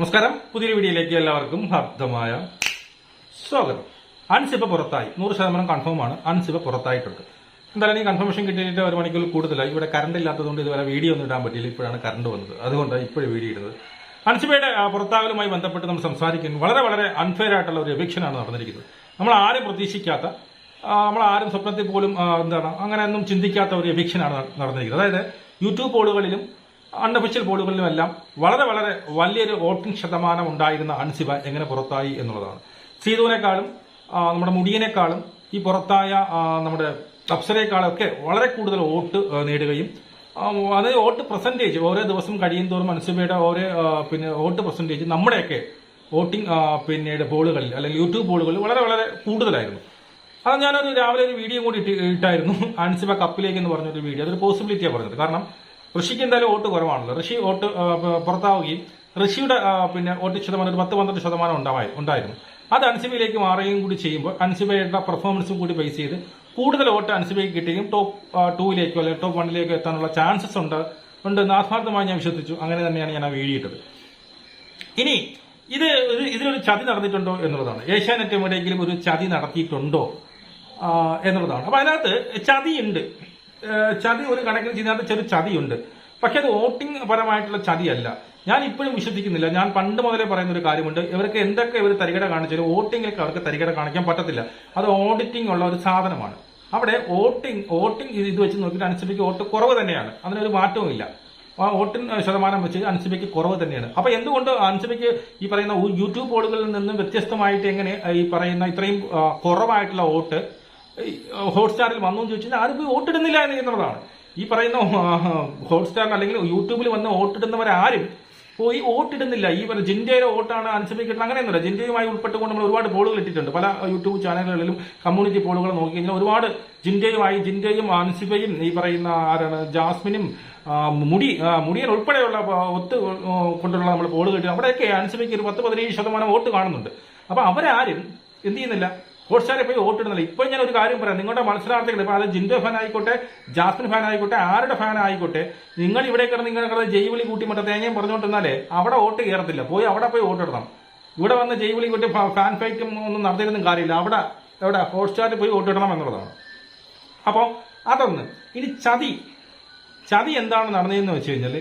നമസ്കാരം. പുതിയൊരു വീഡിയോയിലേക്ക് എല്ലാവർക്കും ഹാർദമായ സ്വാഗതം. അൺസിപ്പ് പുറത്തായി. നൂറ് ശതമാനം കൺഫേം ആണ്. അൻസിബ പുറത്തായിട്ടുണ്ട്. എന്തായാലും ഈ കൺഫർമേഷൻ കിട്ടിയിട്ട് ഒരു മണിക്കൂർ കൂടുതലായി. ഇവിടെ കറണ്ട് ഇല്ലാത്തതുകൊണ്ട് ഇതുവരെ വീഡിയോ ഒന്നും ഇടാൻ പറ്റിയില്ല. ഇപ്പോഴാണ് കറണ്ട് വന്നത്. അതുകൊണ്ടാണ് ഇപ്പോഴും വീഡിയോ ഇടുന്നത്. ആ, പുറത്താകലുമായി ബന്ധപ്പെട്ട് നമ്മൾ സംസാരിക്കുന്നത് വളരെ വളരെ അൺഫെയർ ആയിട്ടുള്ള ഒരു എവിക്ഷനാണ് നടന്നിരിക്കുന്നത്. നമ്മൾ ആരും പ്രതീക്ഷിക്കാത്ത നമ്മൾ ആരും സ്വപ്നത്തിൽ പോലും എന്താണ് അങ്ങനെയൊന്നും ചിന്തിക്കാത്ത ഒരു എവിക്ഷനാണ് നടന്നിരിക്കുന്നത്. അതായത് യൂട്യൂബ് പോളുകളിലും അൺഒഫീഷ്യൽ പോളുകളിലുമെല്ലാം വളരെ വളരെ വലിയൊരു വോട്ടിംഗ് ശതമാനം ഉണ്ടായിരുന്ന അൻസിബ എങ്ങനെ പുറത്തായി എന്നുള്ളതാണ്. സീതുവിനേക്കാളും നമ്മുടെ മുടിയനേക്കാളും ഈ പുറത്തായ നമ്മുടെ അപ്സരയെക്കാളും ഒക്കെ വളരെ കൂടുതൽ വോട്ട് നേടുകയും അതായത് വോട്ട് പെർസെന്റേജ് ഓരോ ദിവസം കഴിയും തോറും അൻസിബയുടെ ഓരോ പിന്നെ വോട്ട് പെർസെന്റേജ് നമ്മുടെയൊക്കെ വോട്ടിംഗ് പിന്നീട് ബോളുകളിൽ അല്ലെങ്കിൽ യൂട്യൂബ് ബോളുകളിൽ വളരെ വളരെ കൂടുതലായിരുന്നു. അത് ഞാനൊരു രാവിലെ ഒരു വീഡിയോ കൂടി ഇട്ട് ഇട്ടായിരുന്നു. അൻസിബ കപ്പിലേക്ക് എന്ന് പറഞ്ഞൊരു വീഡിയോ. അതൊരു പോസിബിലിറ്റിയാണ് പറഞ്ഞത്. കാരണം ഋഷിക്ക് എന്തായാലും വോട്ട് കുറവാണല്ലോ. ഋഷി വോട്ട് പുറത്താവുകയും ഋഷിയുടെ പിന്നെ വോട്ട് ശതമാനം ഒരു പത്ത് പന്ത്രണ്ട് ശതമാനം ഉണ്ടായി ഉണ്ടായിരുന്നു. അത് അൻസിബയിലേക്ക് മാറുകയും കൂടി ചെയ്യുമ്പോൾ അൻസിബയുടെ പെർഫോമൻസും കൂടി ബേസ് ചെയ്ത് കൂടുതൽ വോട്ട് അൻസിബയ്ക്ക് കിട്ടുകയും ടോപ്പ് ടൂവിലേക്കോ അല്ലെങ്കിൽ ടോപ്പ് വണ്ണിലേക്കോ എത്താനുള്ള ചാൻസസ് ഉണ്ട് ഉണ്ട് ആത്മാർത്ഥമായി ഞാൻ വിശ്വസിച്ചു. അങ്ങനെ തന്നെയാണ് ഞാൻ ഇട്ടത്. ഇനി ഇത് ഒരു ഇതിലൊരു ചതി നടന്നിട്ടുണ്ടോ എന്നുള്ളതാണ്. ഏഷ്യാനെറ്റ് എവിടെയെങ്കിലും ഒരു ചതി നടത്തിയിട്ടുണ്ടോ? എന്നുള്ളതാണ്. അപ്പൊ അതിനകത്ത് ചതിയുണ്ട്. ചതി ഒരു കണക്കിന് ഇതിനകത്ത് ചെറിയ ചതിയുണ്ട്. പക്ഷെ അത് വോട്ടിംഗ് പരമായിട്ടുള്ള ചതിയല്ല. ഞാൻ ഇപ്പോഴും വിശ്വസിക്കുന്നില്ല. ഞാൻ പണ്ട് മുതലേ പറയുന്ന ഒരു കാര്യമുണ്ട്. ഇവർക്ക് എന്തൊക്കെ ഇവർ തരികട കാണിച്ചാലും വോട്ടിങ്ങിലൊക്കെ അവർക്ക് തരികട കാണിക്കാൻ പറ്റത്തില്ല. അത് ഓഡിറ്റിംഗ് ഉള്ള ഒരു സാധനമാണ്. അവിടെ വോട്ടിംഗ് വോട്ടിംഗ് ഇത് വെച്ച് നോക്കിയിട്ട് അനുസരിച്ച് വോട്ട് കുറവ് തന്നെയാണ്. അതിനൊരു മാറ്റവും ഇല്ല. ആ വോട്ടിന് ശതമാനം വെച്ച് അൻസിബയ്ക്ക് കുറവ് തന്നെയാണ്. അപ്പൊ എന്തുകൊണ്ട് അൻസിബയ്ക്ക് ഈ പറയുന്ന യൂട്യൂബ് ബോർഡുകളിൽ നിന്നും വ്യത്യസ്തമായിട്ട് എങ്ങനെ ഈ പറയുന്ന ഇത്രയും കുറവായിട്ടുള്ള വോട്ട് ഹോട്ട്സ്റ്റാറിൽ വന്നു എന്ന് ചോദിച്ചാൽ ആരും പോയി വോട്ടിടുന്നില്ല എന്ന് എന്നുള്ളതാണ്. ഈ പറയുന്ന ഹോട്ട്സ്റ്റാറിൽ അല്ലെങ്കിൽ യൂട്യൂബിൽ വന്ന് വോട്ടിടുന്നവരാരും പോയി വോട്ടിടുന്നില്ല. ഈ പറയുന്ന ജിൻഡയുടെ വോട്ടാണ് അനുസരിച്ച് കിട്ടുന്നത് അങ്ങനെയൊന്നുമില്ല. ജിൻഡയുമായി ഉൾപ്പെട്ടുകൊണ്ട് നമ്മൾ ഒരുപാട് പോളുകൾ ഇട്ടിട്ടുണ്ട്. പല യൂട്യൂബ് ചാനലുകളിലും കമ്മ്യൂണിറ്റി പോളുകൾ നോക്കി കഴിഞ്ഞാൽ ഒരുപാട് ജിൻഡയുമായി ജിൻഡയും അൻസിബയും ഈ പറയുന്ന ആരാണ് ജാസ്മിനും മുടി മുടിയൻ ഉൾപ്പെടെയുള്ള ഒത്ത് കൊണ്ടുള്ള നമ്മൾ പോൾ കിട്ടി അവിടെയൊക്കെ അനുസരിച്ച് ഒരു പത്ത് പതിനേഴ് ശതമാനം വോട്ട് കാണുന്നുണ്ട്. അപ്പൊ അവരാരും എന്ത് ചെയ്യുന്നില്ല? ഹോട്ട്സ്റ്റാറെ പോയി വോട്ടിടുന്നില്ല. ഇപ്പൊ ഞാൻ ഒരു കാര്യം പറയാം. നിങ്ങളുടെ മത്സരാർത്ഥികൾ ഇപ്പൊ അത് ജിൻഡോ ഫാൻ ആയിക്കോട്ടെ ജാസ്മിൻ ഫാൻ ആയിക്കോട്ടെ ആരുടെ ഫാൻ ആയിക്കോട്ടെ നിങ്ങൾ ഇവിടെ കിടന്ന് നിങ്ങൾ കിടന്ന് ജൈവിളി കൂട്ടി മറ്റേ തേങ്ങയും പറഞ്ഞുകൊണ്ടിരുന്നാലേ അവിടെ വോട്ട് കയറത്തില്ല. പോയി അവിടെ പോയി വോട്ടിടണം ഇവിടെ വന്ന് ജൈവിളി കൂട്ടി ഫാൻ ഫൈറ്റും ഒന്നും നടത്തിയിരുന്നും കാര്യമില്ല. അവിടെ എവിടെ ഹോട്ട്സ്റ്റാറിൽ പോയി വോട്ടിടണം എന്നുള്ളതാണ്. അപ്പോൾ അതൊന്ന്. ഇനി ചതി. ചതി എന്താണ് നടന്നതെന്ന് വെച്ച് കഴിഞ്ഞാൽ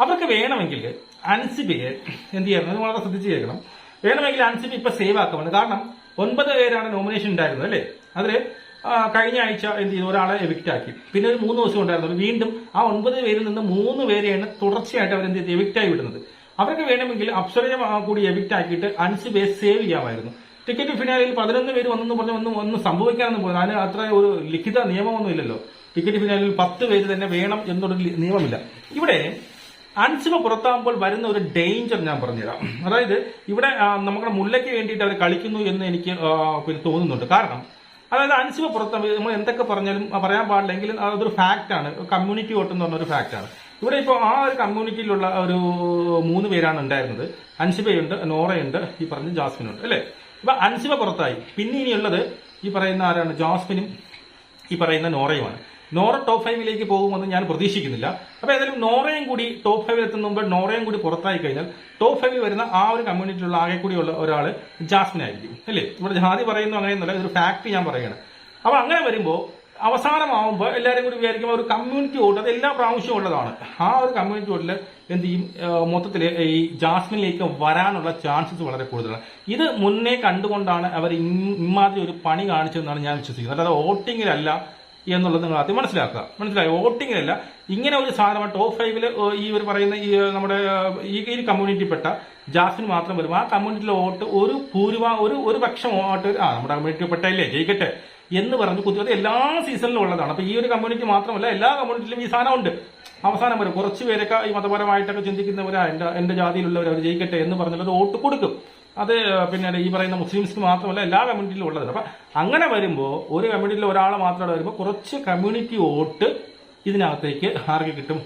അവർക്ക് വേണമെങ്കിൽ അൻസിബിയെ എന്ത് ചെയ്യണം? വളരെ ശ്രദ്ധിച്ച് കേൾക്കണം. വേണമെങ്കിൽ അൻസിബി ഇപ്പം സേവ് ആക്കുന്നുണ്ട്. കാരണം ഒൻപത് പേരാണ് നോമിനേഷൻ ഉണ്ടായിരുന്നത് അല്ലേ? അതിൽ കഴിഞ്ഞ ആഴ്ച എന്ത് ചെയ്തു? ഒരാളെ എവിക്റ്റ് ആക്കി. പിന്നെ ഒരു മൂന്ന് ദിവസം ഉണ്ടായിരുന്നു. വീണ്ടും ആ ഒൻപത് പേരിൽ നിന്ന് മൂന്ന് പേരെയാണ് തുടർച്ചയായിട്ട് അവർ എന്ത് ചെയ്ത്? എവിക്റ്റ് ആയി വിടുന്നത്. അവർക്ക് വേണമെങ്കിൽ അപ്സരയെ കൂടി എവിക്റ്റ് ആക്കിയിട്ട് അഞ്ച് പേര് സേവ് ചെയ്യാമായിരുന്നു. ടിക്കറ്റ് ഫിനാലിൽ പതിനൊന്ന് പേര് വന്നെന്ന് പറഞ്ഞ് ഒന്നും ഒന്നും സംഭവിക്കാനൊന്നും പോകുന്നത് അതിന് അത്ര ഒരു ലിഖിത നിയമമൊന്നും ഇല്ലല്ലോ ടിക്കറ്റ് ഫിനാലിൽ പത്ത് പേര് തന്നെ വേണം എന്നൊരു നിയമമില്ല. ഇവിടെ അൻസിബ പുറത്താകുമ്പോൾ വരുന്ന ഒരു ഡേഞ്ചർ ഞാൻ പറഞ്ഞുതരാം. അതായത് ഇവിടെ നമ്മുടെ മുല്ലയ്ക്ക് വേണ്ടിയിട്ട് അവർ കളിക്കുന്നു എന്ന് എനിക്ക് പിന്നെ തോന്നുന്നുണ്ട്. കാരണം അതായത് അൻസിമ പുറത്ത് നമ്മൾ എന്തൊക്കെ പറഞ്ഞാലും പറയാൻ പാടില്ലെങ്കിലും അതൊരു ഫാക്റ്റാണ് കമ്മ്യൂണിറ്റി വോട്ട് എന്ന് പറഞ്ഞ ഒരു ഫാക്റ്റാണ് ഇവിടെ ഇപ്പോൾ ആ ഒരു കമ്മ്യൂണിറ്റിയിലുള്ള ഒരു മൂന്ന് പേരാണ് ഉണ്ടായിരുന്നത്. അൻസിബയുണ്ട് നോറയുണ്ട് ഈ പറഞ്ഞ ജാസ്മിനുണ്ട് അല്ലേ? ഇപ്പൊ അൻസിബ പുറത്തായി. പിന്നെ ഇനിയുള്ളത് ഈ പറയുന്ന ആരാണ്? ജാസ്മിനും ഈ പറയുന്ന നോറയുമാണ്. നോറ ടോപ്പ് ഫൈവിലേക്ക് പോകുമെന്ന് ഞാൻ പ്രതീക്ഷിക്കുന്നില്ല. അപ്പൊ ഏതായാലും നോറയും കൂടി ടോപ്പ് ഫൈവിൽ എത്തുന്ന മുമ്പ് നോറയും കൂടി പുറത്തായി കഴിഞ്ഞാൽ ടോപ്പ് ഫൈവിൽ വരുന്ന ആ ഒരു കമ്മ്യൂണിറ്റിയിലുള്ള ആകെ കൂടിയുള്ള ഒരാൾ ജാസ്മിൻ ആയിരിക്കും. അല്ലേ? ഇവിടെ ജാതി പറയുന്നു അങ്ങനെയൊന്നുമല്ല ഇതൊരു ഫാക്ട് ഞാൻ പറയുകയാണ്. അപ്പൊ അങ്ങനെ വരുമ്പോൾ അവസാനമാവുമ്പോൾ എല്ലാവരും കൂടി വിചാരിക്കുമ്പോൾ ഒരു കമ്മ്യൂണിറ്റി വോട്ട് അത് എല്ലാ പ്രാവശ്യവും ഉള്ളതാണ്. ആ ഒരു കമ്മ്യൂണിറ്റി വോട്ടിൽ എന്ത് ചെയ്യും? മൊത്തത്തിൽ ഈ ജാസ്മിനിലേക്ക് വരാനുള്ള ചാൻസസ് വളരെ കൂടുതലാണ്. ഇത് മുന്നേ കണ്ടുകൊണ്ടാണ് അവർ ഇമാതിരി ഒരു പണി കാണിച്ചതെന്നാണ് ഞാൻ വിശ്വസിക്കുന്നത്. അല്ലാതെ വോട്ടിങ്ങിലല്ല എന്നുള്ളത് നിങ്ങൾ ആദ്യം മനസ്സിലാക്കുക. മനസ്സിലായി? വോട്ടിങ്ങിലല്ല ഇങ്ങനെ ഒരു സാധനം ടോപ്പ് ഫൈവിൽ ഈ ഒരു പറയുന്ന ഈ നമ്മുടെ ഈ ഈ കമ്മ്യൂണിറ്റിപ്പെട്ട ജാസ്മിൻ മാത്രം വരും. ആ കമ്മ്യൂണിറ്റിയിലെ വോട്ട് ഒരു ഭൂരിഭാ ഒരു ഒരു പക്ഷം വോട്ട് ആ നമ്മുടെ കമ്മ്യൂണിറ്റി കമ്മ്യൂണിറ്റിപ്പെട്ടല്ലേ ജയിക്കട്ടെ എന്ന് പറഞ്ഞ് കുത്തിവത് എല്ലാ സീസണിലും ഉള്ളതാണ്. അപ്പൊ ഈ ഒരു കമ്മ്യൂണിറ്റി മാത്രമല്ല എല്ലാ കമ്മ്യൂണിറ്റിയിലും ഈ സാധനം ഉണ്ട്. അവസാനം വരും. കുറച്ച് പേരൊക്കെ ഈ മതപരമായിട്ടൊക്കെ ചിന്തിക്കുന്നവരാ എന്റെ ജാതിയിലുള്ളവർ അവർ ജയിക്കട്ടെ എന്ന് പറഞ്ഞുള്ളത് വോട്ട് കൊടുക്കും. അത് പിന്നെ ഈ പറയുന്ന മുസ്ലിംസിന് മാത്രമല്ല എല്ലാ കമ്മ്യൂണിറ്റിയിലും ഉള്ളത്. അപ്പൊ അങ്ങനെ വരുമ്പോൾ ഒരു കമ്മ്യൂണിറ്റിയിൽ ഒരാൾ മാത്രം വരുമ്പോൾ കുറച്ച് കമ്മ്യൂണിറ്റി വോട്ട് ഇതിനകത്തേക്ക് ആർക്ക് കിട്ടും?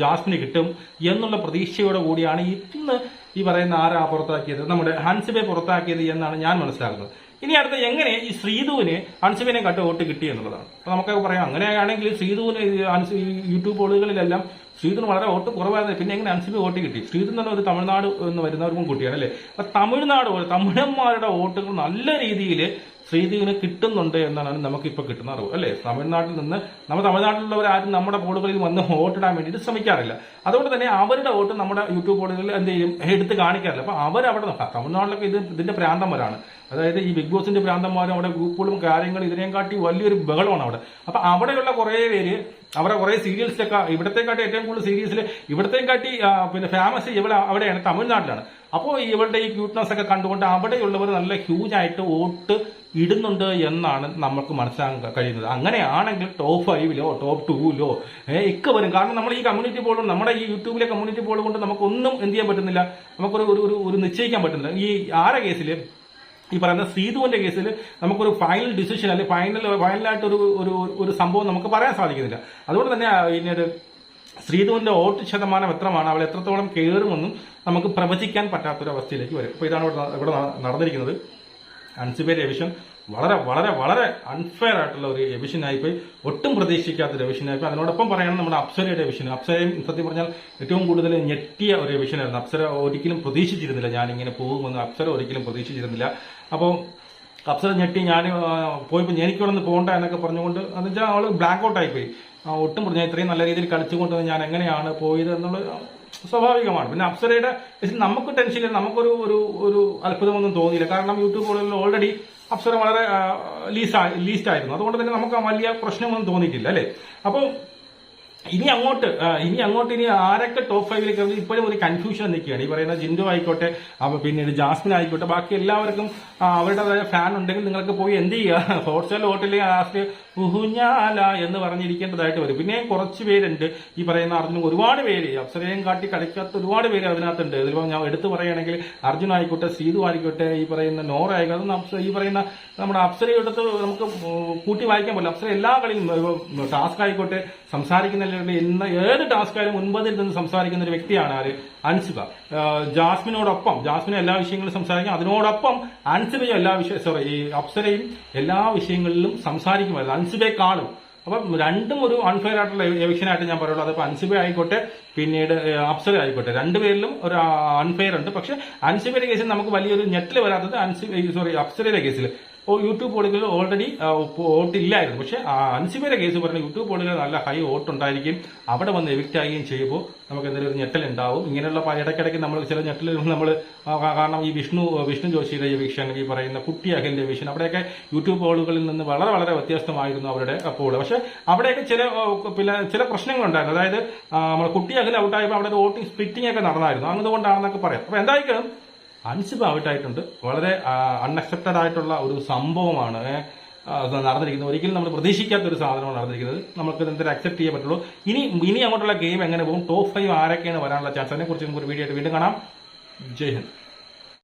ജാസ്മിന് കിട്ടും എന്നുള്ള പ്രതീക്ഷയോടെ കൂടിയാണ് ഇന്ന് ഈ പറയുന്ന ആരാ പുറത്താക്കിയത്? നമ്മുടെ ഹൻസിബെ പുറത്താക്കിയത് എന്നാണ് ഞാൻ മനസ്സിലാക്കുന്നത്. ഇനി അടുത്ത എങ്ങനെ ഈ ശ്രീധുവിന് ഹൻസിബിനെ കട്ട് വോട്ട് കിട്ടി എന്നുള്ളതാണ്. അപ്പൊ നമുക്ക് പറയാം അങ്ങനെയാണെങ്കിൽ ശ്രീധുവിന് യൂട്യൂബ് പോളുകളിലെല്ലാം ശ്രീധുന് വളരെ വോട്ട് കുറവായിരുന്നു. പിന്നെ എങ്ങനെ അൻസിബി വോട്ട് കിട്ടി? ശ്രീധരൻ തന്നെ ഒരു തമിഴ്നാട് എന്ന് വരുന്നവർക്കും കുട്ടിയാണ് അല്ലേ? അപ്പൊ തമിഴ്നാട് പോലെ തമിഴന്മാരുടെ വോട്ടുകൾ നല്ല രീതിയിൽ ശ്രീധീവിന് കിട്ടുന്നുണ്ട് എന്നാണ് നമുക്കിപ്പോൾ കിട്ടുന്ന അറിവ് അല്ലേ? തമിഴ്നാട്ടിൽ നിന്ന് നമ്മൾ തമിഴ്നാട്ടിലുള്ളവർ ആരും നമ്മുടെ പോളുകളിൽ വന്ന് വോട്ടിടാൻ വേണ്ടിയിട്ട് ശ്രമിക്കാറില്ല. അതുകൊണ്ട് തന്നെ അവരുടെ വോട്ട് നമ്മുടെ യൂട്യൂബ് പോളുകളിൽ എന്ത് ചെയ്യും? എടുത്ത് കാണിക്കാറില്ല. അപ്പോൾ അവരവിടെ തമിഴ്നാട്ടിലൊക്കെ ഇത് ഇതിന്റെ പ്രാന്തന്മാരാണ് അതായത് ഈ ബിഗ് ബോസിന്റെ പ്രാന്തന്മാരും അവിടെ ഗ്രൂപ്പുകളും കാര്യങ്ങളും ഇതിനെയും കാട്ടി വലിയൊരു ബഹളമാണ് അവിടെ. അപ്പൊ അവിടെയുള്ള കുറേ പേര് അവരെ കുറേ സീരിയൽസിലൊക്കെ ഇവിടത്തെ കാട്ടി ഏറ്റവും കൂടുതൽ സീരീസിൽ ഇവിടത്തെ കാട്ടി പിന്നെ ഫേമസ് ഇവിടെ അവിടെയാണ് തമിഴ്നാട്ടിലാണ്. അപ്പോൾ ഇവളുടെ ഈ ക്യൂട്ട്നെസ് ഒക്കെ കണ്ടുകൊണ്ട് അവിടെയുള്ളവർ നല്ല ഹ്യൂജ് ആയിട്ട് വോട്ട് ഇടുന്നുണ്ട് എന്നാണ് നമുക്ക് മനസ്സിലാക്കാൻ കഴിയുന്നത്. അങ്ങനെയാണെങ്കിൽ ടോപ്പ് ഫൈവിലോ ടോപ്പ് ടൂവിലോ ഒക്കെ വരും കാരണം നമ്മൾ ഈ കമ്മ്യൂണിറ്റി പോളും നമ്മുടെ ഈ യൂട്യൂബിലെ കമ്മ്യൂണിറ്റി പോൾ കൊണ്ട് നമുക്കൊന്നും എന്ത് ചെയ്യാൻ പറ്റുന്നില്ല. നമുക്കൊരു ഒരു ഒരു നിശ്ചയിക്കാൻ പറ്റുന്നില്ല. ഈ ആരെ കേസിൽ ഈ പറയുന്ന സീതുവിന്റെ കേസിൽ നമുക്കൊരു ഫൈനൽ ഡിസിഷൻ അല്ലെങ്കിൽ ഫൈനൽ ഫൈനലായിട്ട് ഒരു ഒരു സംഭവം നമുക്ക് പറയാൻ സാധിക്കുന്നില്ല. അതുകൊണ്ട് തന്നെ ഇതിനൊരു ശ്രീധുവിന്റെ വോട്ട് ശതമാനം എത്രമാണ്? അവൾ എത്രത്തോളം കയറുമെന്നും നമുക്ക് പ്രവചിക്കാൻ പറ്റാത്തൊരു അവസ്ഥയിലേക്ക് വരും. അപ്പോൾ ഇതാണ് ഇവിടെ ഇവിടെ നടന്നിരിക്കുന്നത്. അൻസിബയുടെ എവിഷൻ വളരെ വളരെ വളരെ അൺഫെയർ ആയിട്ടുള്ള ഒരു എവിഷനായിപ്പോയി ഒട്ടും പ്രതീക്ഷിക്കാത്ത ഒരു എവിഷനായിപ്പോയി അതിനോടൊപ്പം പറയണം നമ്മുടെ അപ്സരയുടെ എവിഷൻ അപ്സരയും സത്യം പറഞ്ഞാൽ ഏറ്റവും കൂടുതൽ ഞെട്ടിയ ഒരു എവിഷനായിരുന്നു അപ്സര ഒരിക്കലും പ്രതീക്ഷിച്ചിരുന്നില്ല. ഞാനിങ്ങനെ പോകുമെന്ന് അപ്സര ഒരിക്കലും പ്രതീക്ഷിച്ചിരുന്നില്ല. അപ്പോൾ അപ്സര ഞെട്ടി ഞാൻ പോയപ്പോൾ എനിക്കിവിടെ നിന്ന് പോകണ്ട എന്നൊക്കെ പറഞ്ഞുകൊണ്ട് എന്ന് വെച്ചാൽ അവൾ ബ്ലാക്ക് ഔട്ട് ആയിപ്പോയി. ഒട്ടും പറഞ്ഞു ഇത്രയും നല്ല രീതിയിൽ കളിച്ചുകൊണ്ട് ഞാൻ എങ്ങനെയാണ് പോയത് എന്നുള്ളത് സ്വാഭാവികമാണ്. പിന്നെ അപ്സരയുടെ നമുക്ക് ടെൻഷനില്ല നമുക്കൊരു ഒരു ഒരു അത്ഭുതമൊന്നും തോന്നിയില്ല. കാരണം യൂട്യൂബ് യൂട്യൂബുകളിൽ ഓൾറെഡി അപ്സര വളരെ ലീസ്റ്റ് ലീസ്റ്റ് ആയിരുന്നു. അതുകൊണ്ട് തന്നെ നമുക്ക് വലിയ പ്രശ്നമൊന്നും തോന്നിയിട്ടില്ല അല്ലേ? അപ്പോൾ ഇനി അങ്ങോട്ട് ഇനി അങ്ങോട്ട് ഇനി ആരൊക്കെ ടോപ്പ് ഫൈവിലേക്ക് ഇപ്പോഴും ഒരു കൺഫ്യൂഷൻ നിൽക്കുകയാണ്. ഈ പറയുന്ന ജിൻഡു ആയിക്കോട്ടെ പിന്നീട് ജാസ്മിൻ ആയിക്കോട്ടെ ബാക്കി എല്ലാവർക്കും അവരുടേതായ ഫാൻ ഉണ്ടെങ്കിൽ നിങ്ങൾക്ക് പോയി എന്ത് ചെയ്യുക? ഹോട്ട്സ്റ്റാർ ഹോട്ടലിൽ ആസ്റ്റ് ഉഹുഞ്ഞാല എന്ന് പറഞ്ഞിരിക്കേണ്ടതായിട്ട് വരും. പിന്നെ കുറച്ച് പേരുണ്ട്. ഈ പറയുന്ന അർജുൻ ഒരുപാട് പേര് അപ്സരയും കാട്ടി കളിക്കാത്ത ഒരുപാട് പേര് അതിനകത്തുണ്ട്. ഇതിപ്പോൾ ഞാൻ എടുത്തു പറയുകയാണെങ്കിൽ അർജുൻ ആയിക്കോട്ടെ സീതു ആയിക്കോട്ടെ ഈ പറയുന്ന നോറ ആയിക്കോട്ടെ ഈ പറയുന്ന നമ്മുടെ അപ്സരയെടുത്ത് നമുക്ക് കൂട്ടി വായിക്കാൻ പറ്റില്ല. അപ്സര എല്ലാ കളിയും ടാസ്ക് ആയിക്കോട്ടെ സംസാരിക്കുന്ന എന്ന ഏത് ടാസ്ക് ആയാലും മുൻപതിൽ നിന്ന് സംസാരിക്കുന്ന ഒരു വ്യക്തിയാണ് ആര് അൻസുക ജാസ്മിനോടൊപ്പം ജാസ്മിന് എല്ലാ വിഷയങ്ങളും സംസാരിക്കും അതിനോടൊപ്പം അൻസിബയും എല്ലാ വിഷയ സോറി ഈ അപ്സരയും എല്ലാ വിഷയങ്ങളിലും സംസാരിക്കുമായിരുന്നു അൻസിബയെക്കാളും അപ്പം രണ്ടും ഒരു അൺഫെയർ ആയിട്ടുള്ള എവിക്ഷനായിട്ട് ഞാൻ പറയുള്ളൂ അതിപ്പോ അൻസിബ ആയിക്കോട്ടെ പിന്നീട് അപ്സര ആയിക്കോട്ടെ രണ്ടുപേരിലും ഒരു അൺഫെയർ ഉണ്ട് പക്ഷെ അൻസിബയുടെ കേസിൽ നമുക്ക് വലിയൊരു നെറ്റിൽ വരാത്തത് അൻസിബ സോറി അപ്സരയുടെ കേസിൽ യൂട്യൂബ് പോളുകളിൽ ഓൾറെഡി വോട്ട് ഇല്ലായിരുന്നു പക്ഷെ ആ അൻസിബയുടെ കേസ് പറഞ്ഞ യൂട്യൂബ് പോളുകളിൽ നല്ല ഹൈ വോട്ട് ഉണ്ടായിരിക്കും അവിടെ വന്ന് എവിക്റ്റ് ആകുകയും ചെയ്യുമ്പോൾ നമുക്ക് എന്തെങ്കിലും ഒരു ഞെട്ടൽ ഉണ്ടാവും. ഇങ്ങനെയുള്ള ഇടയ്ക്കിടയ്ക്ക് നമ്മൾ ചില ഞെട്ടലുകൾ നമ്മൾ കാരണം ഈ വിഷ്ണു വിഷ്ണു ജോഷിയുടെ എവിക്ഷൻ ഈ പറയുന്ന കുട്ടി അഖിലിന്റെ എവിക്ഷൻ അവിടെയൊക്കെ യൂട്യൂബ് പോളുകളിൽ നിന്ന് വളരെ വളരെ വ്യത്യസ്തമായിരുന്നു അവരുടെ പോൾ. പക്ഷെ അവിടെയൊക്കെ ചില പിന്നെ ചില പ്രശ്നങ്ങളുണ്ടായിരുന്നു. അതായത് നമ്മൾ കുട്ടി അഖിൽ ഔട്ടായപ്പോൾ അവിടെ വോട്ടിംഗ് സ്പ്ലിറ്റിംഗ് ഒക്കെ നടന്നായിരുന്നു. അതുകൊണ്ടാണെന്നൊക്കെ പറയാം. അപ്പൊ എന്തായാലും അൻസിബ് ഔട്ടായിട്ടുണ്ട് വളരെ അൺഎക്സെപ്റ്റഡ് ആയിട്ടുള്ള ഒരു സംഭവമാണ് നടന്നിരിക്കുന്നത്. ഒരിക്കലും നമ്മൾ പ്രതീക്ഷിക്കാത്ത ഒരു സാധനമാണ് നടന്നിരിക്കുന്നത്. നമുക്ക് എന്തെങ്കിലും അക്സെപ്റ്റ് ചെയ്യാൻ പറ്റുള്ളൂ. ഇനി ഇനി അങ്ങോട്ടുള്ള ഗെയിം എങ്ങനെ പോകും? ടോപ്പ് ഫൈവ് ആരൊക്കെയാണ് വരാനുള്ള ചാൻസ് അതിനെ കുറിച്ച് നമുക്ക് ഒരു വീഡിയോ ആയിട്ട് വീണ്ടും കാണാം. ജയ് ഹിന്ദ്.